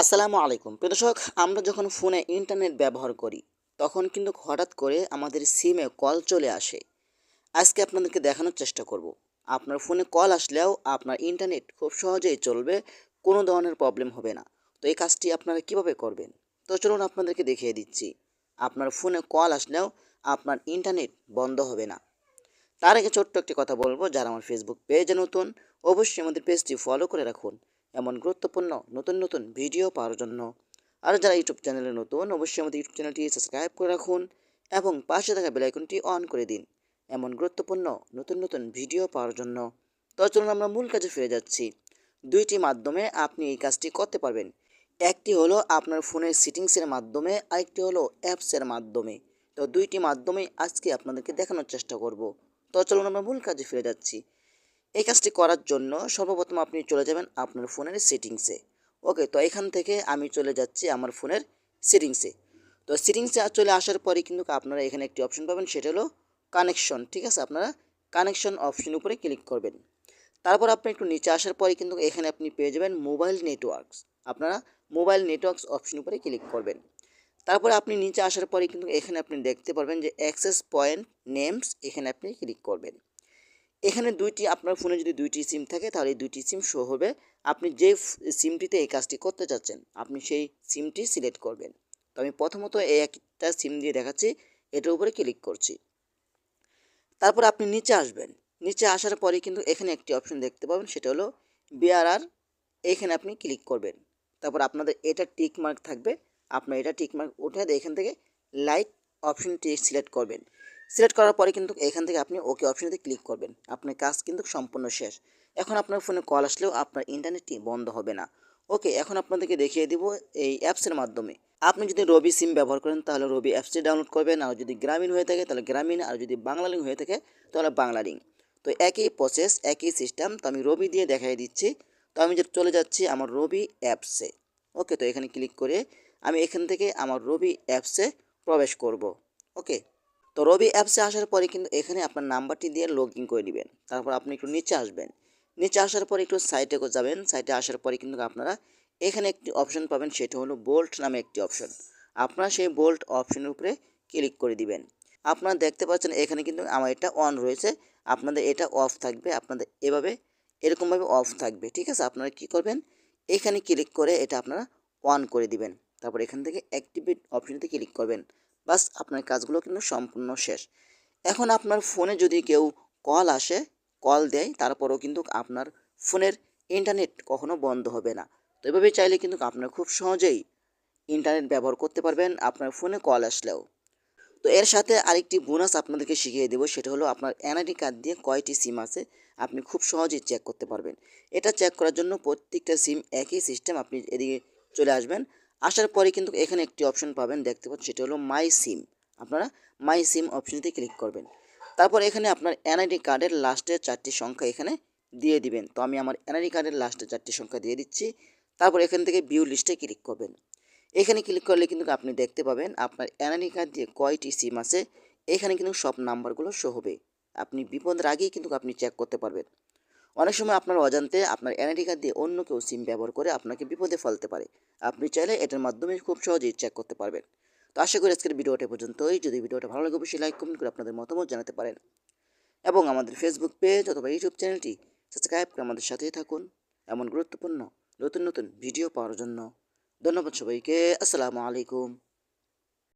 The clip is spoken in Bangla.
আসসালামু আলাইকুম। প্রিয় দর্শক, আমরা যখন ফোনে ইন্টারনেট ব্যবহার করি, তখন কিন্তু হঠাৎ করে আমাদের সিমে কল চলে আসে। আজকে আপনাদেরকে দেখানোর চেষ্টা করব। আপনার ফোনে কল আসলেও আপনার ইন্টারনেট খুব সহজেই চলবে, কোনো ধরনের প্রবলেম হবে না। তো এই কাজটি আপনারা কীভাবে করবেন? তো চলুন আপনাদেরকে দেখিয়ে দিচ্ছি। আপনার ফোনে কল আসলেও আপনার ইন্টারনেট বন্ধ হবে না। তার আগে ছোট্ট একটি কথা বলব, যারা আমার ফেসবুক পেজে নতুন, অবশ্যই আমাদের পেজটি ফলো করে রাখুন। এমন গুরুত্বপূর্ণ নতুন নতুন ভিডিও পাওয়ার জন্য। আর যারা ইউটিউব চ্যানেলে নতুন, অবশ্যই আমাদের ইউটিউব চ্যানেলটি সাবস্ক্রাইব করে রাখুন এবং পাশে থাকা বেলাইকনটি অন করে দিন এমন গুরুত্বপূর্ণ নতুন নতুন ভিডিও পাওয়ার জন্য। তো চলুন আমরা মূল কাজে ফিরে যাচ্ছি। দুইটি মাধ্যমে আপনি এই কাজটি করতে পারবেন। একটি হলো আপনার ফোনের সেটিংসের মাধ্যমে, আরেকটি হলো অ্যাপসের মাধ্যমে। তো দুইটি মাধ্যমে আজকে আপনাদেরকে দেখানোর চেষ্টা করব। তো চলুন আমরা মূল কাজে ফিরে যাচ্ছি। এই কাজটি করার জন্য সর্বপ্রথম আপনি চলে যাবেন আপনার ফোনের সেটিংসে। ওকে, তো এখান থেকে আমি চলে যাচ্ছি আমার ফোনের সেটিংসে। তো সেটিংসে চলে আসার পরে কিন্তু আপনারা এখানে একটি অপশন পাবেন, সেটা হলো কানেকশন। ঠিক আছে? আপনারা কানেকশন অপশন উপরে ক্লিক করবেন। তারপর আপনি একটু নিচে আসার পরে কিন্তু এখানে আপনি পেয়ে যাবেন মোবাইল নেটওয়ার্কস। আপনারা মোবাইল নেটওয়ার্কস অপশন উপরে ক্লিক করবেন। তারপরে আপনি নিচে আসার পরে কিন্তু এখানে আপনি দেখতে পারবেন যে অ্যাক্সেস পয়েন্ট নেমস এখানে আপনি ক্লিক করবেন। এখানে দুইটি, আপনার ফোনে যদি দুইটি সিম থাকে, তাহলে দুইটি সিম শো হবে। আপনি যে সিমটিতে এই কাজটি করতে চাচ্ছেন আপনি সেই সিমটি সিলেক্ট করবেন। তো আমি প্রথমত এই একটা সিম দিয়ে দেখাচ্ছি, এটার উপরে ক্লিক করছি। তারপর আপনি নিচে আসবেন। নিচে আসার পরে কিন্তু এখানে একটি অপশন দেখতে পাবেন, সেটা হলো বিআরআর এখানে আপনি ক্লিক করবেন। তারপর আপনাদের এটা টিক মার্ক থাকবে, আপনার এটা টিক মার্ক উঠে এখান থেকে লাইট অপশনটি সিলেক্ট করবেন। সিলেক্ট করার পরে কিন্তু এখান থেকে আপনি ওকে অপশনেতে ক্লিক করবেন। আপনার কাজ কিন্তু সম্পূর্ণ শেষ। এখন আপনার ফোনে কল আসলেও আপনার ইন্টারনেটটি বন্ধ হবে না। ওকে এখন আপনাদেরকে দেখিয়ে দিব এই অ্যাপসের মাধ্যমে। আপনি যদি রবি সিম ব্যবহার করেন, তাহলে রবি অ্যাপসটি ডাউনলোড করবেন। আর যদি গ্রামীণ হয়ে থাকে, তাহলে গ্রামীণ আর যদি বাংলা লিঙ্ক হয়ে থাকে, তাহলে বাংলা লিঙ্ক তো একই প্রসেস একই সিস্টেম তো আমি রবি দিয়ে দেখাই দিচ্ছি। তো আমি যে চলে যাচ্ছি আমার রবি অ্যাপসে ওকে তো এখানে ক্লিক করে আমি এখান থেকে আমার রবি অ্যাপসে প্রবেশ করব। ওকে তো রবি অ্যাপসে আসার পরে কিন্তু এখানে আপনার নাম্বারটি দিয়ে লগ ইন করে নেবেন। তারপর আপনি একটু নিচে আসবেন। নিচে আসার পরে একটু সাইটে যাবেন। সাইটে আসার পরে কিন্তু আপনারা এখানে একটি অপশন পাবেন, সেটা হলো বোল্ট নামে একটি অপশন আপনারা সেই বোল্ট অপশনের উপরে ক্লিক করে দিবেন। আপনারা দেখতে পাচ্ছেন এখানে কিন্তু আমার এটা অন রয়েছে। আপনাদের এটা অফ থাকবে। আপনাদের এভাবে, এরকমভাবে অফ থাকবে। ঠিক আছে? আপনারা কি করবেন? এখানে ক্লিক করে এটা আপনারা অন করে দিবেন। তারপর এখান থেকে অ্যাক্টিভেট অপশনতে ক্লিক করবেন। বাস আপনার কাজগুলো কিন্তু সম্পূর্ণ শেষ। এখন আপনার ফোনে যদি কেউ কল আসে, কল দেয়, তারপরেও কিন্তু আপনার ফোনের ইন্টারনেট কখনো বন্ধ হবে না। তো এভাবে চাইলে কিন্তু আপনার খুব সহজেই ইন্টারনেট ব্যবহার করতে পারবেন আপনার ফোনে কল আসলেও। তো এর সাথে আরেকটি বোনাস আপনাদেরকে শিখিয়ে দেবো, সেটা হলো আপনার এনআইডি কার্ড দিয়ে কয়টি সিম আছে, আপনি খুব সহজেই চেক করতে পারবেন। এটা চেক করার জন্য প্রত্যেকটা সিম একই সিস্টেম আপনি এদিকে চলে আসবেন। আসার পরে কিন্তু এখানে একটি অপশন পাবেন, দেখতে পাচ্ছেন সেটা হলো মাই সিম আপনারা মাই সিম অপশনটিতে ক্লিক করবেন। তারপর এখানে আপনার এনআইডি কার্ডের লাস্টের চারটি সংখ্যা এখানে দিয়ে দিবেন। তো আমি আমার এনআইডি কার্ডের লাস্টের চারটি সংখ্যা দিয়ে দিচ্ছি। তারপর এখান থেকে ভিউ লিস্টে ক্লিক করবেন। এখানে ক্লিক করলে কিন্তু আপনি দেখতে পাবেন আপনার এনআইডি কার্ড দিয়ে কয়টি সিম আছে, এখানে কিন্তু সব নাম্বারগুলো শো হবে। আপনি বিপদের আগেই কিন্তু আপনি চেক করতে পারবেন। অনেক সময় আপনার অজান্তে আপনার এনআইডি কার্ড দিয়ে অন্য কেউ সিম ব্যবহার করে আপনাকে বিপদে ফেলতে পারে। আপনি চাইলে এটার মাধ্যমে খুব সহজেই চেক করতে পারবেন। তো আশা করি আজকের ভিডিওটা পর্যন্তই। যদি ভিডিওটা ভালো লাগে, অবশ্যই লাইক কমেন্ট করে আপনাদের মতামত জানাতে পারেন। এবং আমাদের ফেসবুক পেজ অথবা ইউটিউব চ্যানেলটি সাবস্ক্রাইব করে আমাদের সাথেই থাকুন। এমন গুরুত্বপূর্ণ নতুন নতুন ভিডিও পাওয়ার জন্য। ধন্যবাদ সবাইকে। আসসালামু আলাইকুম।